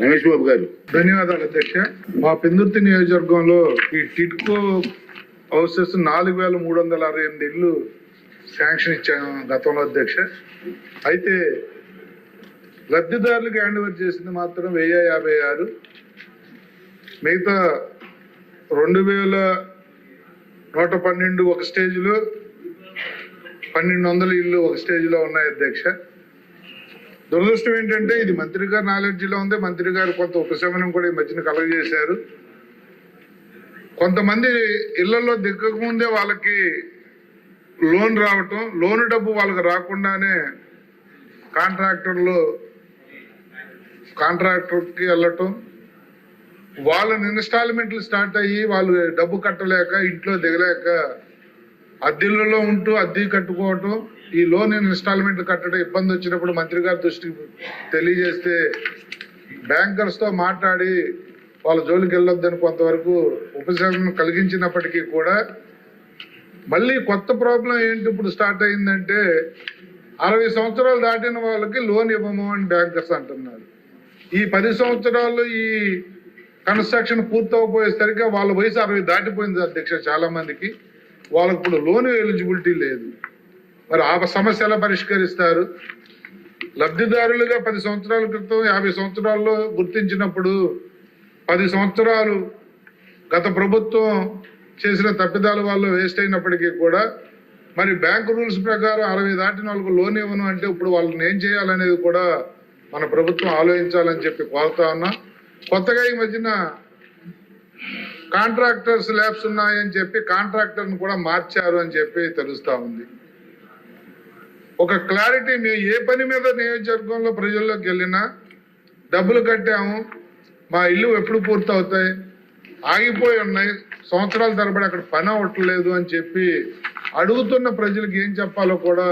రమేష్ బాబు గారు. ధన్యవాదాలు అధ్యక్ష. మా పెందుర్తి నియోజకవర్గంలో ఈ టిడ్కో హౌసెస్ నాలుగు వేల మూడు వందల అరవై ఎనిమిది ఇళ్ళు శాంక్షన్ ఇచ్చాను గతంలో అధ్యక్ష. అయితే లబ్ధిదారులకు హ్యాండ్ ఓవర్ చేసింది మాత్రం వెయ్యి యాభై ఆరు. మిగతా రెండు వేల నూట పన్నెండు ఒక స్టేజ్లో పన్నెండు వందల ఇల్లు ఒక స్టేజ్లో ఉన్నాయి అధ్యక్ష. దురదృష్టం ఏంటంటే ఇది మంత్రి గారి నాలెడ్జ్లో ఉంది. మంత్రి గారు కొంత ఉపశమనం కూడా ఈ మధ్యన కలగజేశారు. కొంతమంది ఇళ్ళలో దిక్కక ముందే వాళ్ళకి లోన్ రావటం లోన్ డబ్బు వాళ్ళకి రాకుండానే కాంట్రాక్టర్లు కాంట్రాక్టర్కి వెళ్ళటం వాళ్ళని ఇన్స్టాల్మెంట్లు స్టార్ట్ అయ్యి వాళ్ళు డబ్బు కట్టలేక ఇంట్లో దిగలేక అద్దెల్లో ఉంటూ అద్దె కట్టుకోవటం ఈ లోన్ ఇన్స్టాల్మెంట్ కట్టడం ఇబ్బంది వచ్చినప్పుడు మంత్రి గారి దృష్టికి తెలియజేస్తే బ్యాంకర్స్తో మాట్లాడి వాళ్ళ జోలికి వెళ్ళొద్దని కొంతవరకు ఉపశమనం కలిగించినప్పటికీ కూడా మళ్ళీ కొత్త ప్రాబ్లం ఏంటి ఇప్పుడు స్టార్ట్ అయిందంటే అరవై సంవత్సరాలు దాటిన వాళ్ళకి లోన్ ఇవ్వము అని బ్యాంకర్స్ అంటున్నారు. ఈ పది సంవత్సరాలు ఈ కన్స్ట్రక్షన్ పూర్తవపోయేసరికి వాళ్ళ వయసు అరవై దాటిపోయింది అధ్యక్ష చాలా మందికి వాళ్ళకి ఇప్పుడు లోన్ ఎలిజిబిలిటీ లేదు. మరి ఆ సమస్య ఎలా పరిష్కరిస్తారు? లబ్ధిదారులుగా పది సంవత్సరాల క్రితం యాభై సంవత్సరాల్లో గుర్తించినప్పుడు పది సంవత్సరాలు గత ప్రభుత్వం చేసిన తప్పిదాల వల్ల వేస్ట్ అయినప్పటికీ కూడా మరి బ్యాంక్ రూల్స్ ప్రకారం అరవై దాటిన వాళ్ళకు లోన్ ఇవ్వను అంటే ఇప్పుడు వాళ్ళని ఏం చేయాలనేది కూడా మన ప్రభుత్వం ఆలోచించాలని చెప్పి కోరుతా ఉన్నా. కొత్తగా ఈ మధ్యన కాంట్రాక్టర్స్ ల్యాబ్స్ ఉన్నాయని చెప్పి కాంట్రాక్టర్ని కూడా మార్చారు అని చెప్పి తెలుస్తా ఉంది. ఒక క్లారిటీ మేము ఏ పని మీద నియోజకవర్గంలో ప్రజల్లోకి వెళ్ళినా డబ్బులు కట్టాము మా ఇల్లు ఎప్పుడు పూర్తవుతాయి ఆగిపోయి ఉన్నాయి సంవత్సరాల తరబడి అక్కడ పని అవ్వట్లేదు అని చెప్పి అడుగుతున్న ప్రజలకు ఏం చెప్పాలో కూడా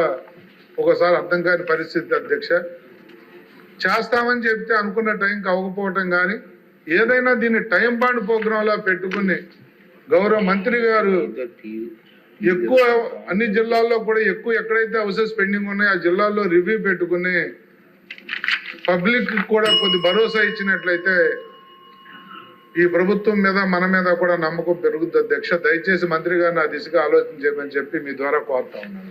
ఒకసారి అర్థం కాని పరిస్థితి అధ్యక్ష. చేస్తామని చెప్తే అనుకున్న టైంకి అవ్వకపోవటం కానీ ఏదైనా దీన్ని టైం బాండ్ ప్రోగ్రామ్ లా పెట్టుకుని గౌరవ మంత్రి గారు ఎక్కువ అన్ని జిల్లాల్లో కూడా ఎక్కువ ఎక్కడైతే హౌసెస్ పెండింగ్ ఉన్నాయో ఆ జిల్లాల్లో రివ్యూ పెట్టుకుని పబ్లిక్ కూడా కొద్ది భరోసా ఇచ్చినట్లయితే ఈ ప్రభుత్వం మీద మన మీద కూడా నమ్మకం పెరుగుద్ది అధ్యక్ష. దయచేసి మంత్రి గారిని ఆ దిశగా ఆలోచన చేయమని చెప్పి మీ ద్వారా కోరుతా ఉన్నాను.